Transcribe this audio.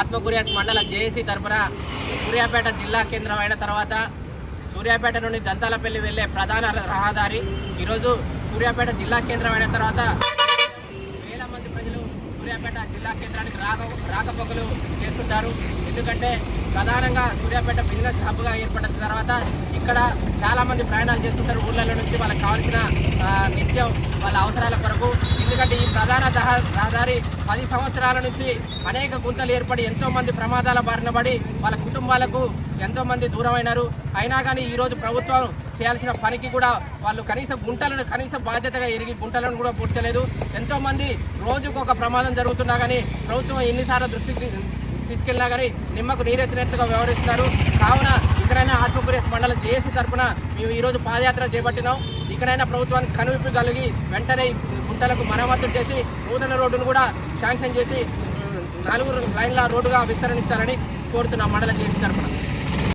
ఆత్మకూరియాస్ మండల జేఏసీ తరపున సూర్యాపేట జిల్లా కేంద్రం అయిన తర్వాత సూర్యాపేట నుండి దంతాలపల్లి వెళ్ళే ప్రధాన రహదారి. ఈరోజు సూర్యాపేట జిల్లా కేంద్రం అయిన తర్వాత వేల మంది ప్రజలు సూర్యాపేట జిల్లా కేంద్రానికి రాక రాకపోకలు చేస్తుంటారు. ఎందుకంటే ప్రధానంగా సూర్యాపేట బిజినెస్ హబ్గా ఏర్పడిన తర్వాత ఇక్కడ చాలామంది ప్రయాణాలు చేస్తుంటారు. ఊళ్ళలో నుంచి వాళ్ళకి కావాల్సిన నిత్యం వాళ్ళ అవసరాల కొరకు ఈ ప్రధాన దహ- రహదారి పది సంవత్సరాల నుంచి అనేక గుంతలు ఏర్పడి ఎంతోమంది ప్రమాదాల బారిన పడి వాళ్ళ కుటుంబాలకు ఎంతోమంది దూరమైనారు. అయినా కానీ ఈరోజు ప్రభుత్వం చేయాల్సిన పనికి కూడా వాళ్ళు కనీస గుంటలను కనీస బాధ్యతగా ఎరిగి గుంటలను కూడా పూడ్చలేదు. ఎంతోమంది రోజుకు ఒక ప్రమాదం జరుగుతున్నా కానీ ప్రభుత్వం ఎన్నిసార్లు దృష్టికి తీసుకెళ్ళినా కానీ నిమ్మకు నీరెత్తినట్లుగా వ్యవహరిస్తున్నారు. కావున ఇక్కడైనా ఆత్మకూరేస్ మండలం జేఏసీ తరఫున మేము ఈరోజు పాదయాత్ర చేపట్టినాం. ఇక్కడైనా ప్రభుత్వానికి కనువిప్పు కలిగి వెంటనే ఈ మరమ్మతులు చేసి నూతన రోడ్డును కూడా శాంక్షన్ చేసి నలుగురు లైన్ల రోడ్డుగా విస్తరణించాలని కోరుతున్నాం మండలం జేఏసీ తరఫున.